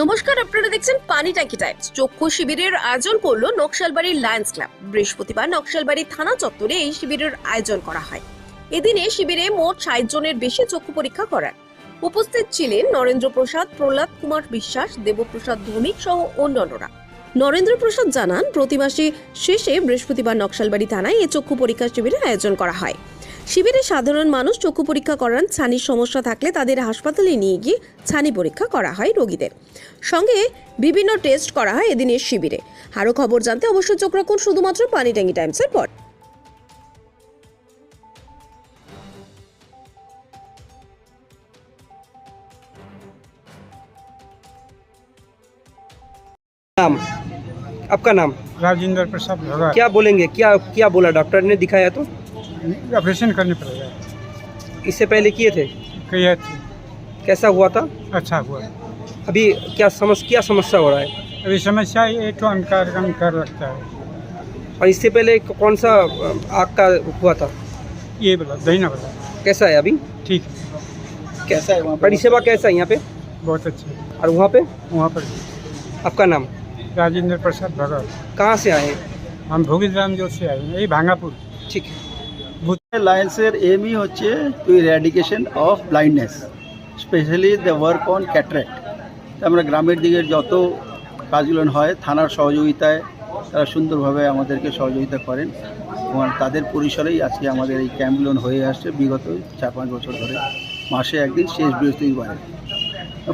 নমস্কার, আপনারা দেখছেন পানি ট্যাঙ্কি টাইমস। চক্ষু শিবিরের আয়োজন করল নকশালবাড়ির লায়ন্স ক্লাব বৃহস্পতিবার নকশালবাড়ি থানা চত্বরে এই শিবিরের আয়োজন করা হয়। এদিনে শিবিরে মোট ষাট জনের বেশি চক্ষু পরীক্ষা করার। উপস্থিত ছিলেন নরেন্দ্র প্রসাদ, প্রহ্লাদ কুমার বিশ্বাস, দেবপ্রসাদ ভৌমিক সহ অন্যান্যরা। নরেন্দ্র প্রসাদ জানান, প্রতি শেষে বৃহস্পতিবার নকশালবাড়ি থানায় এই চক্ষু পরীক্ষা শিবিরের আয়োজন করা হয়। শিবিরে সাধারণ মানুষ চক্ষু পরীক্ষা করান ছানির সমস্যা থাকলে তাদের হাসপাতালে নিয়ে গিয়ে ছানি পরীক্ষা করা হয় রোগীদের সঙ্গে বিভিন্ন টেস্ট করা হয় এদিনের শিবিরে আরও খবর জানতে অবশ্যই চোখ রাখুন শুধুমাত্র পানিট্যাঙ্গি টাইমসের পর नाम आपका नाम राजेंद्र प्रसाद भगत क्या बोलेंगे क्या क्या बोला डॉक्टर ने दिखाया तो ऑपरेशन करने पड़ेगा इससे पहले किए थे? कही थी। कैसा हुआ था? अच्छा हुआ। अभी क्या समस्या क्या समस्या हो रहा है? अभी समस्या ये तो अंकार अंकार लगता है। और इससे पहले कौन सा आग का हुआ था? ये बोला दहीना बोला। कैसा है अभी? ठीक। है कैसा है वहाँ परिसेवा कैसा है यहाँ पे? बहुत अच्छा और वहाँ पे? वहाँ पर। आपका नाम? राजेंद्र प्रसाद भगत। कहाँ से आए? हम राम जोत से आए हैं यही भांगापुर। ठीक है। লায়েন্সের এমই হচ্ছে to eradication of blindness specially the work on cataract আমরা গ্রামের দিকের যত কাজগুলো হয়, থানার সহযোগিতায় তারা সুন্দরভাবে আমাদেরকে সহযোগিতা করেন এবং তাদের পরিসরেই আজকে আমাদের এই ক্যাম্পগুলো হয়ে আসছে বিগত চার পাঁচ বছর ধরে। মাসে একদিন শেষ বৃহস্পতিবার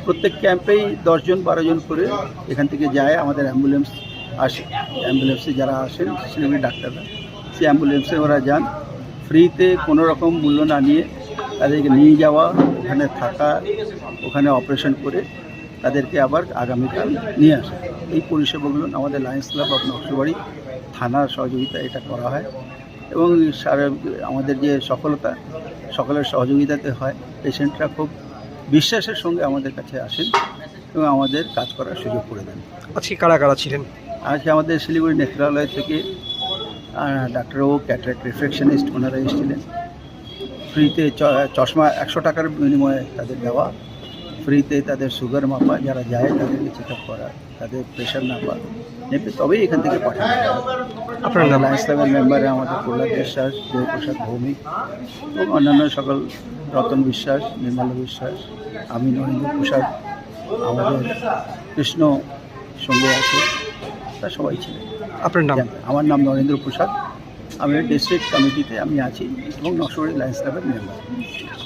প্রত্যেক ক্যাম্পেই দশজন, বারো জন করে এখান থেকে যায়, আমাদের অ্যাম্বুলেন্স আসে। অ্যাম্বুলেন্সে যারা আসেন শিলিগুড়ি ডাক্তাররা। সেই অ্যাম্বুলেন্সে ওরা যান। ফ্রিতে কোনো রকম মূল্য না নিয়ে তাদেরকে নিয়ে যাওয়া ওখানে থাকা ওখানে অপারেশন করে তাদেরকে আবার আগামীকাল নিয়ে আসা। এই পরিষেবাগুলো আমাদের লায়ন্স ক্লাব অফ নকশবাড়ি থানার সহযোগিতা এটা করা হয় এবং সারা আমাদের যে সফলতা সকলের সহযোগিতাতে হয়। পেশেন্টরা খুব বিশ্বাসের সঙ্গে আমাদের কাছে আসেন এবং আমাদের কাজ করার সুযোগ করে দেন। আজকে কারা কারা ছিলেন? আজকে আমাদের শিলিগুড়ি নেত্রালয় থেকে ডাক্তারবাবু ক্যাটারেক্ট রিফ্লেকশনিস্ট ওনারা এসেছিলেন। ফ্রিতে চশমা একশো টাকার বিনিময়ে তাদের দেওয়া। ফ্রিতে তাদের সুগার মাপা যারা যায় তাদেরকে চেক আপ করা তাদের প্রেশার মাপা নেবে তবেই এখান থেকে পাঠানো আপনার লায়ন্স ক্লাবের মেম্বারে আমাদের প্রহ্লাদ বিশ্বাস দেবপ্রসাদ ভৌমিক এবং অন্যান্য সকল রতন বিশ্বাস নির্মল বিশ্বাস আমি নরেন্দ্র প্রসাদ আমাদের কৃষ্ণ সঙ্গে আছে। তারা সবাই ছিলেন আপনার নাম? আমার নাম নরেন্দ্র প্রসাদ। আমি ডিস্ট্রিক্ট কমিটিতে আমি আছি এবং নকশবাড়ি লায়ন্স ক্লাবের মেম্বার।